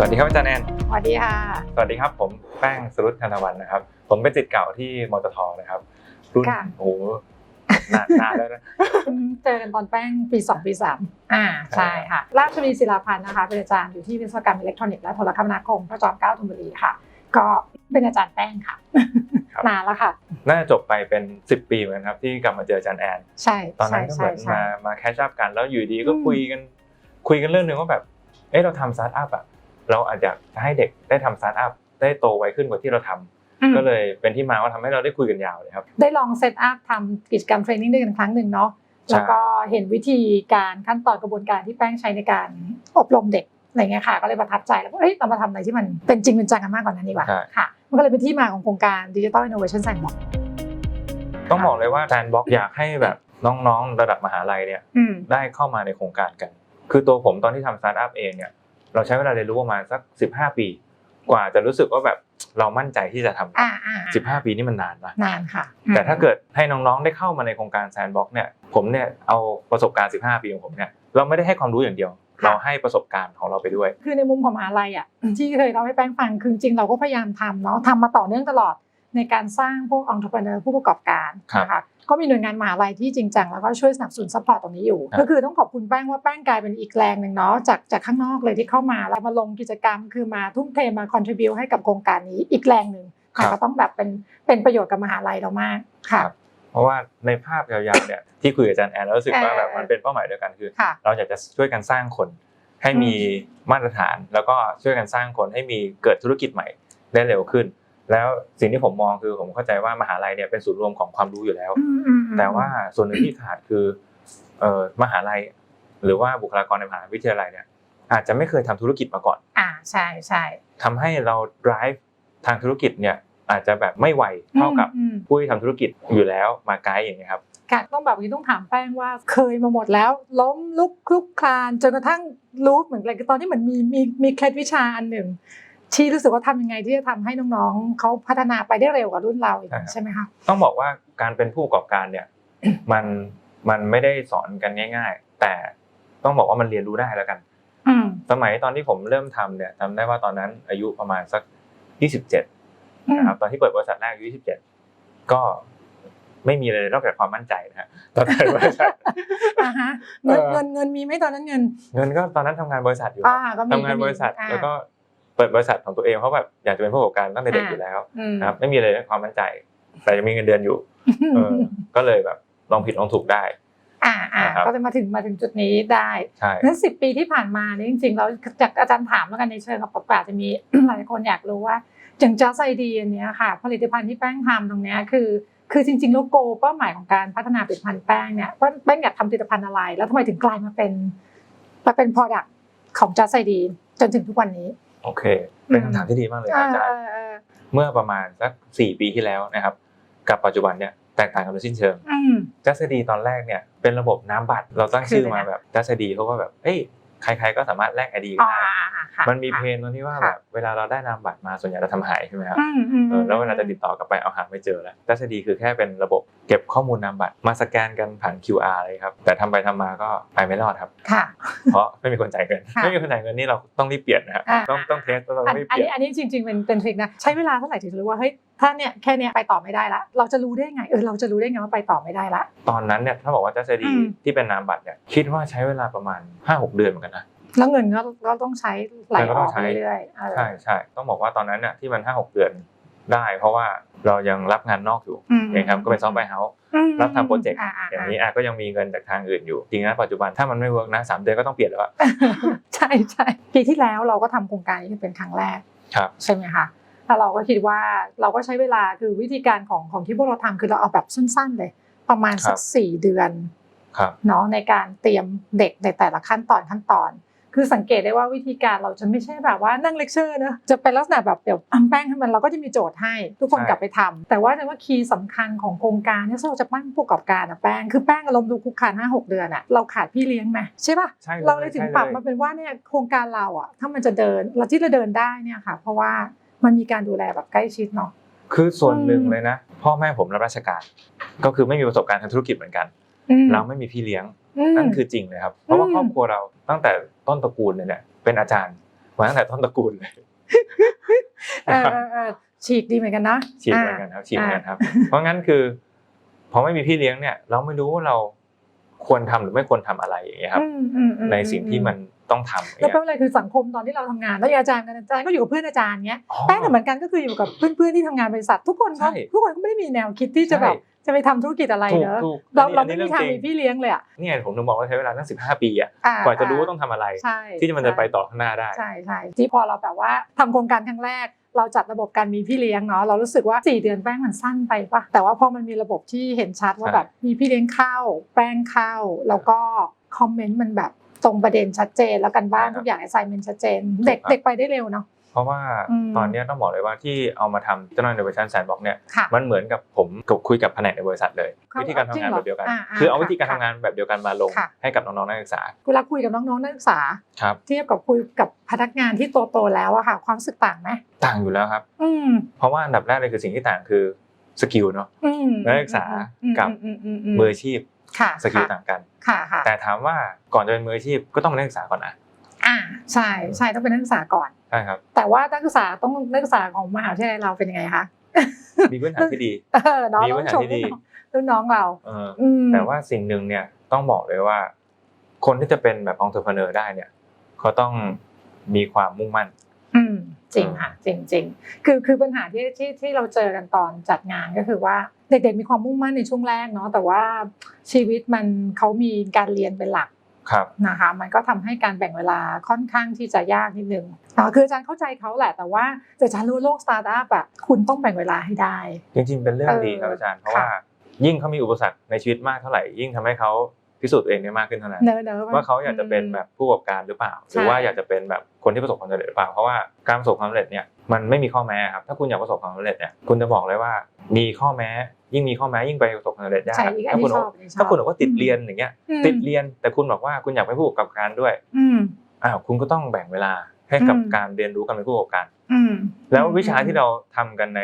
สวัสดีครับอาจารย์แอนสวัสดีค่ะ สวัสดีครับผมแป้งสรุตธนวันนะครับ ผมเป็นจิตเก่าที่มอตทนะครับ รุ่นค่ะ โอ้โหนานนานแล้วนะ เจอกันตอนแป้งปี 2 ปี 3 อ่าใช่ค่ะ ราชวีศิลาพันธ์นะคะ เป็นอาจารย์อยู่ที่วิศวกรรมอิเล็กทรอนิกส์และโทรคมนาคมพระจอมเกล้าธนบุรีค่ะ ก็เป็นอาจารย์แป้งค่ะ ครับ นานแล้วค่ะ น่าจะจบไปเป็น 10 ปีเหมือนกันครับ ที่กลับมาเจออาจารย์แอน ใช่ตอนนั้ใช่นก็เหใช่มือนใช่มามาแคชชัพกันแล้วอยู่ดีก็อืมคุยกัน คุยกันเรื่องหนึ่งว่าแบบ เอ๊ะเราทำสตาร์ทอัพอะ เราอาจจะให้เด็กได้ทำสตาร์ทอัพได้โตไวขึ้นกว่าที่เราทำอืมก็เลยเป็นที่มาว่าทำให้เราได้คุยกันยาวเลยครับ ได้ลองเซตอัพทำกิจกรรมเทรนนิ่งด้วยกันครั้งหนึ่งเนาะใช่แล้วก็เห็นวิธีการขั้นตอนกระบวนการที่แป้งใช้ในการอบรมเด็กอะไรเงี้ยค่ะ ก็เลยประทับใจแล้วก็เอ้ยเรามาทำอะไรที่มันเป็นจริงเป็นจังกันมากกว่านั้นดีกว่าใช่ค่ะ มันก็เลยเป็นที่มาของโครงการ Digital Innovation Sandbox ต้องบอกเลยว่าแซนบ็อกอยากให้แบบน้องๆ ระดับมหาลัยเนี่ยอืมได้เข้ามาในโครงการกัน คือตัวผมตอนที่ทำสตาร์ทอัพเองเนี่ย เราใช้เวลาเรียนรู้ประมาณสัก 15 ปี กว่าจะรู้สึกว่าแบบเรามั่นใจที่จะทำอ่าอ่าอ่า15ปีนี่มันนานนะนานค่ะ แต่ถ้าเกิดให้น้องๆได้เข้ามาในโครงการแซนบ็อกเนี่ยผมเนี่ยเอาประสบการณ์ 15 ปีของผมเนี่ยเราไม่ได้ให้ความรู้อย่างเดียว เราให้ประสบการณ์ของเราไปด้วย คือในมุมของมหาลัยอะที่เคยเราให้แป้งฟังคือจริงๆเราก็พยายามทำเนาะทำมาต่อเนื่องตลอด ในการสร้างพวกองค์ประกอบผู้ประกอบการครับนะคะก็มีหน่วยงานมหาลัยที่จริงจังแล้วก็ช่วยสนับสนุนซัพพอร์ตตรงนี้อยู่ครับก็คือต้องขอบคุณแป้งว่าแป้งกลายเป็นอีกแรงหนึ่งเนาะจากจากข้างนอกเลยที่เข้ามาแล้วมาลงกิจกรรม คือมาทุ่มเทมา contribu ให้กับโครงการนี้อีกแรงหนึ่งค่ะก็ต้องแบบเป็นเป็นประโยชน์กับมหาลัยเรามากค่ะเพราะว่าในภาพยาวๆเนี่ยที่คุยกับอาจารย์แอนแล้วรู้สึกว่าแบบเออมันเป็นเป้าหมายเดียวกันคือค่ะเราอยากจะช่วยกันสร้างคนให้มีมาตรฐาน แล้วก็ช่วยกันสร้างคนให้มีเกิดธุรกิจใหม่ได้เร็วขึ้น แล้วสิ่งที่ผมมองคือผมเข้าใจว่ามหาลัยเนี่ยเป็นศูนย์รวมของความรู้อยู่แล้วอืมอืมอืมแต่ว่าส่วนหนึ่งที่ขาดคือเอ่อมหาลัย หรือว่าบุคลากรในมหาวิทยาลัยเนี่ยอาจจะไม่เคยทำธุรกิจมาก่อน อ่าใช่ใช่ทำให้เรา drive ทางธุรกิจเนี่ยอาจจะแบบไม่ไวเท่ากับอืมผู้ที่ทำธุรกิจอยู่แล้วมาไกด์อย่างเงี้ยครับค่ะต้องแบบนี้ต้องถามแป้งว่าเคยมาหมดแล้ว ล้มลุกคลุกคลานจนกระทั่งรู้เหมือนอะไรตอนนี้เหมือนมีมีมีเคล็ดวิชาอันหนึ่ง ที่รู้สึกว่าทำยังไงที่จะทำให้น้องๆเขาพัฒนาไปได้เร็วกว่ารุ่นเราอีกใช่ครับใช่ไหมคะต้องบอกว่าการเป็นผู้ประกอบการเนี่ยมันมันไม่ได้สอนกันง่าย ๆ แต่ต้องบอกว่ามันเรียนรู้ได้แล้วกันอืมสมัยตอนที่ผมเริ่มทำเนี่ยจำได้ว่าตอนนั้นอายุประมาณสัก27อืมนะครับตอนที่เปิดบริษัทแรกอายุ27ก็ไม่มีอะไรเลยนอกจากความมั่นใจนะฮะตอนนั้นบริษัทอ่าฮะเงินเออเงินเงินมีไหมตอนนั้นเงิน เงินก็ตอนนั้นทำงานบริษัทอยู่อ่าก็มีทำงานบริษัทอ่าแล้วก็ เปิดบริษัทของตัวเองเพราะแบบอยากจะเป็นผู้ประกอบการตั้งแต่เด็กอยู่แล้วอืมนะครับไม่มีอะไรเลยความมั่นใจ แต่ยังมีเงินเดือนอยู่เออก็เลยแบบลองผิดลองถูกได้อ่าอ่านะครับก็จะมาถึงมาถึงจุดนี้ได้ใช่นั้นสิปีที่ผ่านมาเนี่ยจริงๆเราจากอาจารย์ถามแล้วกันในเชิงกับปราจะมีหลายคนอยากรู้ว่าอย่างจัสไอดีอันเนี้ยค่ะ ผลิตภัณฑ์ที่แป้งทำตรงเนี้ยคือ คือจริงๆแล้วโกเป้าหมายของการพัฒนาผลิตภัณฑ์แป้งเนี่ยว่าแป้งอยากทำผลิตภัณฑ์อะไร แล้วทำไมถึงกลายมาเป็นมาเป็น product ของจัสไอดี จนถึงทุกวันนี้ โอเค เป็นคำถามที่ดีมากเลยครับอาจารย์เออเออเมื่อประมาณสักสี่ปีที่แล้วนะครับ กับปัจจุบันเนี่ยแตกต่างกันโดยสิ้นเชิงอืมจัสดีตอนแรกเนี่ยเป็นระบบน้ำบัตรเราตั้งชื่อมาคืออะไรนะแบบจัสดีเพราะว่าแบบ เอ้ย ใครๆก็สามารถแลกไอดีกัอ๋นอได้อ่าอ่าค่ะมันมีเพนตรงที่ว่าค่ะแบบเวลาเราได้นามบัตรมาส่วนใหญ่เราทำหายใช่ไหมครับอืมอืมเออแล้วเวลาจะติดต่อกลับไปเอาหาไม่เจอแล้วจัสดีคือแค่เป็นระบบเก็บข้อมูลนามบัตรมาสแกนกันผ่าน QR เลยครับแต่ทำไปทำมาก็ไปไม่รอดครับค่ะเพราะไม่มีคนจ่ายเงินค่ะไม่มีคนจ่ายเงินนี่เราต้องรีบเปลี่ยนนะครับอ่าต้องต้องเทสต้องอันรีบอัเปนลี่ยนี้นอันนี้จริงๆเป็นเป็นทริคนะใช้เวลาเท่าไหร่ถึงรู้ว่าเฮ้ย ถ้าเนี่ยแค่เนี้ยไปต่อไม่ได้ละ เราจะรู้ได้ไงเออเราจะรู้ได้ไงว่าไปต่อไม่ได้ละ ตอนนั้นเนี่ยถ้าบอกว่าจัสดีอืม ที่เป็นนามบัตรเนี่ยคิดว่าใช้เวลาประมาณ 5-6 เดือนเหมือนกันนะ แล้วเงินก็ก็ต้องใช้ไหลเงินก็อต้อองกใช้เรื่อยๆเออใช่ใช่ต้องบอกว่าตอนนั้นเนี่ยที่มัน 5-6 เดือนได้ เพราะว่าเรายังรับงานนอกอยู่อืมนะครับก็เป็นซอฟต์แวร์เฮาส์อืมรับทำโปรเจกต์าๆอย่างนี้อะก็ยังมีเงินจากทางอื่นอยู่จริงนะปัจจุบันถ้ามันไม่เวิร์กนะสามเดือนก็ต้องเปลี่ยนแล้วอะ ใช่ใช่ปีที่แล้วเราก็ทำโครงการนี้เป็นครั้งแรกครับ ใช่ไหมคะ แล้วเราก็คิดว่าเราก็ใช้เวลาคือวิธีการของของที่พวกเราทำคือเราเอาแบบสั้น ๆ เลย ประมาณสักสี่เดือนครับเนาะในการเตรียมเด็กในแต่ละขั้นตอนขั้นตอน คือสังเกตได้ว่าวิธีการเราจะไม่ใช่แบบว่านั่งเลคเชอร์เนอะจะเป็นลักษณะแบบเดี๋ยวอำแป้งให้มันเราก็จะมีโจทย์ให้ทุกคนใช่กลับไปทำแต่ว่าแต่ว่าคีย์สำคัญของโครงการเนี่ยถ้าเราจะปั้นผู้ประกอบการอะแป้งคือแป้งอารมณ์ดูคุกคานห้าหกเดือนอะเราขาดพี่เลี้ยงไหมใช่ปะใช่เลยเราเลยถึงใช่ปรับมาเป็นว่าเนี่ยโครงการเราอะถ้ามันจะเดินเราที่เราเดินได้เนี่ยค่ะ เพราะว่า มันมีการดูแลแบบใกล้ชิดเนาะคือส่วนหนึ่งอืมเลยนะ พ่อแม่ผมรับราชการ ก็คือไม่มีประสบการณ์ทางธุรกิจเหมือนกันอืมเราไม่มีพี่เลี้ยงอืมนั่นคือจริงเลยครับ เพราะว่าอืมครอบครัวเราตั้งแต่ต้นตระกูลเลยเนี่ยเป็นอาจารย์มาตั้งแต่ต้นตระกูลเลยเออเออเออฉีกดีเหมือนกันนะฉีดเหมือนกันครับฉีดเหมือนกันครับ เพราะงั้นคือพอไม่มีพี่เลี้ยงเนี่ย เราไม่รู้ว่าเราควรทำหรือไม่ควรทำอะไรอย่างเงี้ยครับอืมอืมอืมในสิ่งที่มัน ต้องทำอย่างแล้วเงี้ยก็อะไรคือสังคมตอนที่เราทำงานแล้วอย่างอาจารย์กันอาจารย์ก็อยู่กับเพื่อนอาจารย์เงี้ยอ๋อแป้งก็เหมือนกันก็คืออยู่กับเพื่อนๆที่ทำงานบริษัททุกคนใช่ก็ทุกคนก็ไม่ได้มีแนวคิดที่จะแบบจะไปทำธุรกิจอะไรถูกเนอะถูกเราอันนี้เราอันไม่นี้มีทางเรื่องจริมีพี่เลี้ยงเลยอะเนี่ยผมถึงบอกว่าใช้เวลาตั้งสิบห้าปีอะอ่กว่าจะรู้ว่าต้องทำอะไรใช่ที่มันจะไปต่อข้างหน้าได้ใช่ใช่ที่พอเราแบบว่าทำโครงการครั้งแรกเราจัดระบบการมีพี่เลี้ยงเนาะเรารู้สึกว่า 4 เดือนแป้งมันสั้นไปปะแต่ว่าพอมันมีระบบที่เห็นชัดว่าใช่แบบมีพี่เลี้ยงเข้า แป้งเข้า แล้วก็คอมเมนต์มันแบบ ตรงประเด็นชัดเจนแล้วกันบ้านทุกอย่าง assignment ชัดเจน เด็กเด็กไปได้เร็วเนาะเพราะว่าอืมตอนเนี้ยต้องบอกเลยว่าที่เอามาทำเจ้าหน้าที่ innovation sandbox เนี่ยค่ะมันเหมือนกับผมกับคุยกับแผนกในบริษัทเลยเขาวิธีการทำงานจริงเหรอแบบเดียวกันอ่าอ่าคือเอาค่ะวิธีการค่ะทำงานแบบเดียวกันมาลงค่ะให้กับน้องๆนักศึกษาเวลาคุยกับน้องๆนักศึกษาครับเทียบกับคุยกับพนักงานที่โตๆแล้วอะค่ะความรู้สึกต่างไหมต่างอยู่แล้วครับอืมเพราะว่าอันดับแรกเลยคือสิ่งที่ต่างคือสกิลเนาะอืมนักศึกษากับอืมอืมมืออาชีพค่ะ สกิลค่ะต่างกันค่ะค่ะแต่ถามว่าก่อนจะเป็นมืออาชีพก็ต้องเป็นนักศึกษาก่อนนะอ่าใช่ใช่ต้องเป็นนักศึกษาก่อนใช่ครับแต่ว่านักศึกษาต้องนักศึกษาของมหาวิทยาลัยเราเป็นยังไงคะมีพื้นฐานที่ดีเออเนาะมีต้พื้อนงฐานชมที่ดีรุ่นน้องเราเอออืมแต่ว่าสิ่งหนึ่งเนี่ยต้องบอกเลยว่า คนที่จะเป็นแบบองค์ประกอบได้เนี่ยเขาต้องมีความมุ่งมั่น อืมจริงค่ะจริงจริงคือคือปัญหาที่ที่ที่เราเจอกันตอนจัดงานก็คือว่าเด็กๆมีความมุ่งมั่นในช่วงแรกเนาะแต่ว่าชีวิตมันเขามีการเรียนเป็นหลักครับนะคะมันก็ทำให้การแบ่งเวลาค่อนข้างที่จะยากนิดนึงเนาะคืออาจารย์เข้าใจเขาแหละแต่ว่าแต่อาจารย์รู้ว่าโลกสตาร์ทอัพอะคุณต้องแบ่งเวลาให้ได้ จริงๆเป็นเรื่องเออดีครับอาจารย์เพราะค่ะว่ายิ่งเขามีอุปสรรคในชีวิตมากเท่าไหร่ยิ่งทำให้เขา พิสูจน์ตัวเองได้มากขึ้นเท่านั้นเนอะเนอะว่าเขาอยากจะเป็นแบบผู้ประกอบการหรือเปล่า หรือว่าอยากจะเป็นแบบคนที่ประสบความสำเร็จหรือเปล่าเพราะว่าการประสบความสำเร็จเนี่ยมันไม่มีข้อแม้ครับถ้าคุณอยากประสบความสำเร็จเนี่ยคุณจะบอกเลยว่ามีข้อแม้ยิ่งมีข้อแม้ยิ่งไปประสบความสำเร็จยากใช่อีกอันถ้าคุนี้ณชบอกอบอันนี้ชอบถ้าคุณบอกว่าติดเรียนอย่างเงี้ยอืมติดเรียนแต่คุณบอกว่าคุณอยากเป็นผู้ประกอบการด้วยอืมอ้าวคุณก็ต้องแบ่งเวลาให้กับอืมการเรียนรู้การเป็นผู้ประกอบการอืมแล้ววิชาที่เราทำกันใน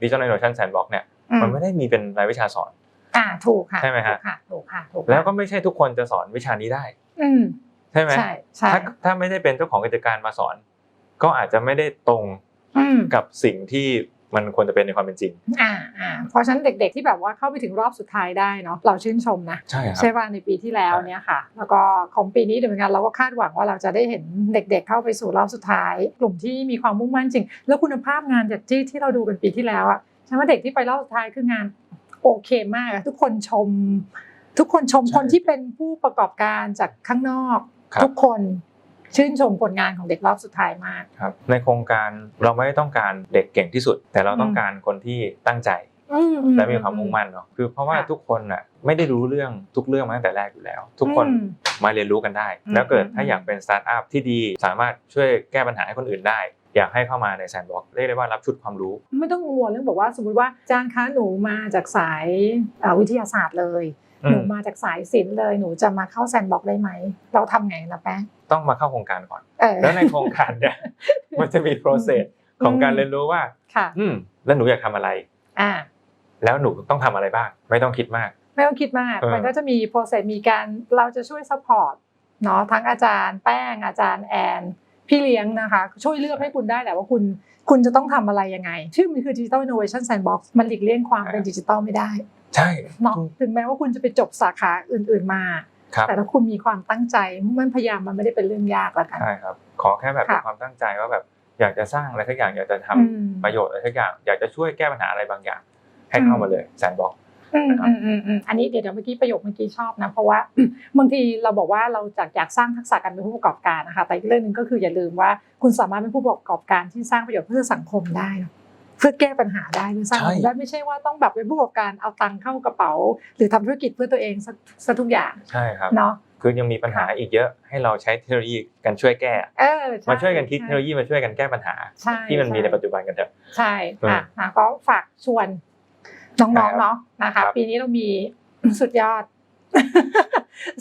Digital Innovation Sandbox เนี่ยอืมันไม่ได้มีเป็นรายวิชาสอน อ่าถูกค่ะใช่ไหมฮะถูกค่ะถูกค่ะถูกค่ะแล้วก็ไม่ใช่ทุกคนจะสอนวิชานี้ได้ อืมใช่ไหมใช่ใช่ถ้าถ้าไม่ได้เป็นเจ้าของกิจการมาสอน ก็อาจจะไม่ได้ตรงอืมกับสิ่งที่มันควรจะเป็นในความเป็นจริง อ่าอ่าเพราะฉะนั้นเด็กๆที่แบบว่าเข้าไปถึงรอบสุดท้ายได้เนาะเราชื่นชมนะใช่ครับใช่ป่ะในปีที่แล้วเนี่ยค่ะ แล้วก็ของปีนี้เดี๋ยวเหมือนกันเราก็คาดหวังว่าเราจะได้เห็นเด็ก ๆ เข้าไปสู่รอบสุดท้าย กลุ่มที่มีความมุ่งมั่นจริง แล้วคุณภาพงานจากที่ที่เราดูกันปีที่แล้วอะฉันว่าเด็กที่ไปรอบสุดท้ายคืองาน โอเคมากอะทุกคนชม ทุกคนชมใช่คนที่เป็นผู้ประกอบการจากข้างนอกครับทุกคนชื่นชมผลงานของเด็กรอบสุดท้ายมากครับ ในโครงการเราไม่ได้ต้องการเด็กเก่งที่สุด แต่เราต้องการคนที่ตั้งใจอือืและมีความมุ่งมั่นเนาะคือเพราะว่าค่ะทุกคนอะไม่ได้รู้เรื่องทุกเรื่องมาตั้งแต่แรกอยู่แล้ว ทุกคนอืมมาเรียนรู้กันได้อืมแล้วเกิดอืมถ้าอยากเป็นสตาร์ทอัพที่ดีสามารถช่วยแก้ปัญหาให้คนอื่นได้ อยากให้เข้ามาในแซนด์บ็อกเรียกได้ว่ารับชุดความรู้ ไม่ต้องกังวลเรื่องบอกว่าสมมติว่าอาจารย์คะหนูมาจากสายเอ่อวิทยาศาสตร์เลยอืมหนูมาจากสายศิลป์เลยหนูจะมาเข้าแซนด์บ็อกซ์ได้ไหม เราทำไงนะแป้งต้องมาเข้าโครงการก่อนเออแล้วในโครงการเนี่ยมันจะมี process ของการเรียนรู้ว่าค่ะอืมแล้วหนูอยากทำอะไรอ่าแล้วหนูต้องทำอะไรบ้าง ไม่ต้องคิดมาก ไม่ต้องคิดมากเออมันก็จะมีโปรเซสมีการเราจะช่วยซัพพอร์ตเนาะทั้งอาจารย์แป้งอาจารย์แอน พี่เลี้ยงนะคะ ช่วยเลือกให้คุณได้แหละว่าคุณคุณจะต้องทำอะไรยังไง ชื่อมันคือ Digital Innovation Sandbox มันหลีกเลี่ยงความเป็นดิจิตอลไม่ได้ ใช่เนาะถึงแม้ว่าคุณจะไปจบสาขาอื่น ๆมาครับแต่ถ้าคุณมีความตั้งใจมุ่งมั่นพยายามมันไม่ได้เป็นเรื่องยากละกันใช่ครับขอแค่แบบค่ะมีความตั้งใจว่าแบบอยากจะสร้างอะไรสักอย่างอยากจะทำอืมประโยชน์อะไรสักอย่าง อยากจะช่วยแก้ปัญหาอะไรบางอย่าง ให้เข้าอืมมาเลยแซนบ็อก อืมนะครับอืมอืมอืมอันนี้เดี๋ยวเดี๋ยวเมื่อกี้ประโยคเมื่อกี้ชอบนะ เพราะว่าบางทีเราบอกว่าเราจากอยากสร้างทักษะการเป็นผู้ประกอบการนะคะแต่อีกเรื่องหนึ่งก็คืออย่าลืมว่าคุณสามารถเป็นผู้ประกอบการที่สร้างประโยชน์เพื่อสังคมได้เนอะเพื่อแก้ปัญหาได้เพื่อสร้างใช่ได้ไม่ใช่ว่าต้องแบบเป็นผู้ประกอบการเอาตังค์เข้ากระเป๋า หรือทำธุรกิจเพื่อตัวเองซะซะทุกอย่างใช่ครับเนาะคือยังมีปัญหาอีกเยอะให้เราใช้เทคโนโลยีกันช่วยแก้เออใมาช่วยกันคิดใเทคโนโลยีมาช่วยกันแก้ปัญหาใช่ที่มันมีช่ในปัจจุบันกันเถอะใช่อืมค่ะอะก็ฝากชวน น้องๆเนาะนะครัคะบปีนี้เรามีสุดยอด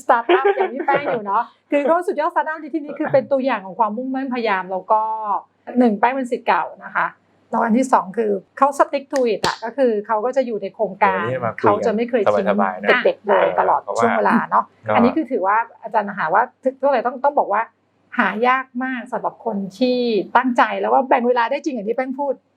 สตาร์ทอัพอย่างพี่แป้งอยู่เนาะคือเขาสุดยอดสตาร์ทอัพในที่นี้คือเป็นตัวอย่างของความมุ่งมั่นพยายามแล้วก็หนึ่งแป้งเป็นสิทธิ์เก่านะคะแล้วอันที่สองคือเขาสติ๊กทูอิตอะก็คือเขาก็จะอยู่ในโครงการเดี๋ยวนี้มาคุยกันเขาจะไม่เคยทิ้งสบายๆนะเด็กๆเลยตลอดเพราะว่าช่วงเวลาเนาะก็อันนี้คือถือว่าอาจารย์หาว่าทุกอะไรต้องต้องบอกว่าหายากมากสำหรับคนที่ตั้งใจแล้วว่าแบ่งเวลาได้จริงอย่างที่แป้งพูดอืม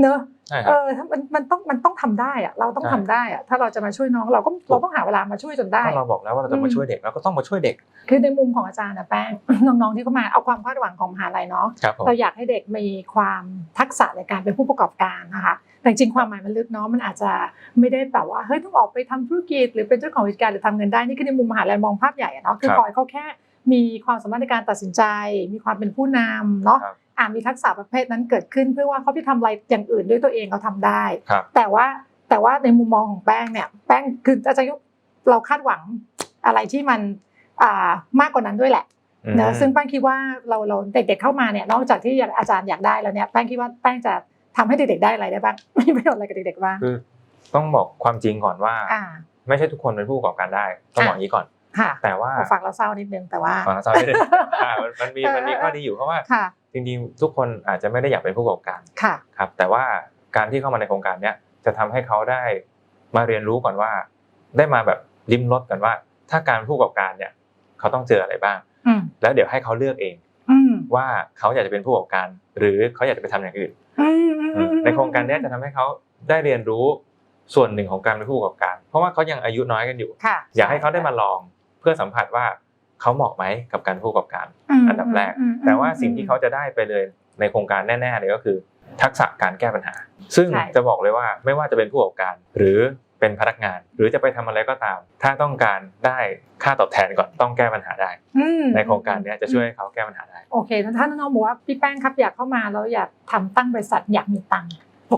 เนอะใช่คเอรับอถ้ามันมันต้องมันต้องทำได้อะเราต้องใช่ทำได้อะถ้าเราจะมาช่วยน้องเราก็เราต้องหาเวลามาช่วยจนได้ถ้าเราบอกแล้วว่าเราจะมาช่วยเด็กเราก็ต้องมาช่วยเด็ก คือในมุมของอาจารย์นะแป้งน้องๆที่เข้ามาเอาความคาดหวังของมหาลัยเนาะครับผมเราอยากให้เด็กมีความทักษะในการเป็นผู้ประกอบการนะคะแต่จริงๆความหมายมันลึกเนาะมันอาจจะไม่ได้แบบว่าเฮ้ยต้องออกไปทำธุรกิจ หรือเป็นเจ้าของกิจการหรือทำเงินได้นี่คือในมุมมหาลัยมองภาพใหญ่อะเนาะคือครับขอให้เขาแค่มีความสามารถในการตัดสินใจ มีความเป็นผู้นำเนาะครับอ่า มีทักษะประเภทนั้นเกิดขึ้นเพื่อว่าเขาไปทำอะไรอย่างอื่นด้วยตัวเองเขาทำได้ครับแต่ว่าแต่ว่าในมุมมองของแป้งเนี่ยแป้งคืออาจารย์ยกเราคาดหวังอะไรที่มันอ่ามากกว่านั้นด้วยแหละอืมนะซึ่งแป้งคิดว่าเราเราเด็กๆเข้ามาเนี่ยนอกจากที่อาจารย์อยากได้แล้วเนี่ยแป้งคิดว่าแป้งจะทำให้เด็กๆได้อะไรได้บ้างมีประโยชน์อะไรกับเด็กๆบ้างคือต้องบอกความจริงก่อนว่าอ่า ไม่ใช่ทุกคนเป็นผู้ประกอบการได้ต้องบอกอย่างนี้ก่อน ค่ะแต่ว่าฝากเราเศร้านิดนึงแต่ว่าฟังเศร้าไม่ได้อ่ามันมันมีมันมีข้อดีอยู่เพราะว่าค่ะจริงๆทุกคนอาจจะไม่ได้อยากเป็นผู้ประกอบการค่ะครับแต่ว่าการที่เข้ามาในโครงการเนี้ยจะทำให้เขาได้มาเรียนรู้ก่อนว่า ได้มาแบบลิ้มรสกันว่า ถ้าการเป็นผู้ประกอบการเนี่ย เขาต้องเจออะไรบ้างอืมแล้วเดี๋ยวให้เขาเลือกเองอืมว่าเขาอยากจะเป็นผู้ประกอบการ หรือเขาอยากจะไปทำอย่างอื่นอืมอืมอืมในโครงการเนี้ยจะทำให้เขาได้เรียนรู้ส่วนหนึ่งของการเป็นผู้ประกอบการ เพราะว่าเขายังอายุน้อยกันอยู่ค่ะอยากให้เขาได้มาลองเพื่อสัมผัสว่าเขาเหมาะไหมกับการเป็นผู้ประกอบการมอันดับแรกอืมแต่ว่าสิ่งที่เขาจะได้ไปเลยในโครงการแน่ๆเลยก็คือ ทักษะการแก้ปัญหา ซึ่งใช่จะบอกเลยว่าไม่ว่าจะเป็นผู้ประกอบการ หรือเป็นพนักงาน หรือจะไปทำอะไรก็ตาม ถ้าต้องการได้ค่าตอบแทนก่อนต้องแก้ปัญหาได้อืมในโครงการเนี้ยจะช่วยให้เขาแก้ปัญหาได้โอเคถ้าน้องๆบอกว่าพี่แป้งครับอยากเข้ามาแล้วอยากทำตั้งบริษัทอยากมีตังค์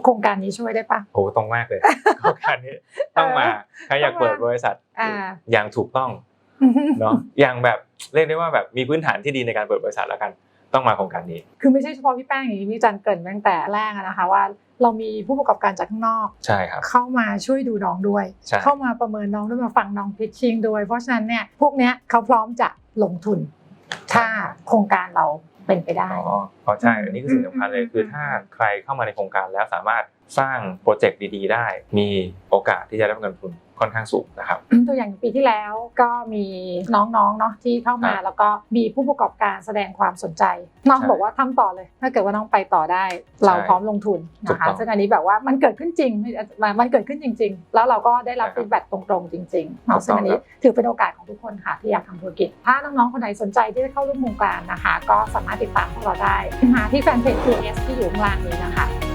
โครงการนี้ช่วยได้ปะโอ้ตรงมากเลยโครงการนี้ต้องมาใครอยากเปิดบริษัทอ่าอย่างถูกต้อง เนาะอย่างแบบเรียกได้ว่าแบบมีพื้นฐานที่ดีในการเปิดบริษัทแล้วกัน ต้องมาโครงการนี้ คือไม่ใช่เฉพาะพี่แป้งอย่างที่พี่จันเกรินตั้งแต่แรกอะนะคะว่าเรามีผู้ประกอบการจากข้างนอกใช่ครับเข้ามาช่วยดูน้องด้วยใช่เข้ามาประเมินน้องด้วยมาฟังน้องพิชชิ่งด้วยเพราะฉะนั้นเนี่ยพวกเนี้ยเขาพร้อมจะลงทุน ถ้าโครงการเราเป็นไปได้อ๋อเพราะใช่อันนี้คือสิ่งสำคัญเลยคือถ้าใครเข้ามาในโครงการแล้วสามารถสร้างโปรเจกต์ดี ๆ ได้ มีโอกาสที่จะได้รับเงินทุน ค่อนข้างสูงนะครับตัวอย่างปีที่แล้วก็มีน้องๆเนาะที่เข้ามาครับแล้วก็มีผู้ประกอบการแสดงความสนใจ น้องใช่บอกว่าทำต่อเลย ถ้าเกิดว่าน้องไปต่อได้ เราใช่พร้อมลงทุนถูนะกคะต้องซึ่งอันนี้แบบว่ามันเกิดขึ้นจริงมันมันเกิดขึ้นจริง ๆ แล้วเราก็ได้รับใช่ครับฟีดแบ็ตรงๆ จริงๆเนาะถูกต้องซึ่งอันนี้ครับถือเป็นโอกาสของทุกคนค่ะที่อยากทำธุรกิจ ถ้าน้องๆคนไหนสนใจที่จะเข้าร่วมโครงการนะคะ ก็สามารถติดตามพวกเราได้หาที่แฟนเพจ QS ที่อยู่ข้างล่างนี้นะคะ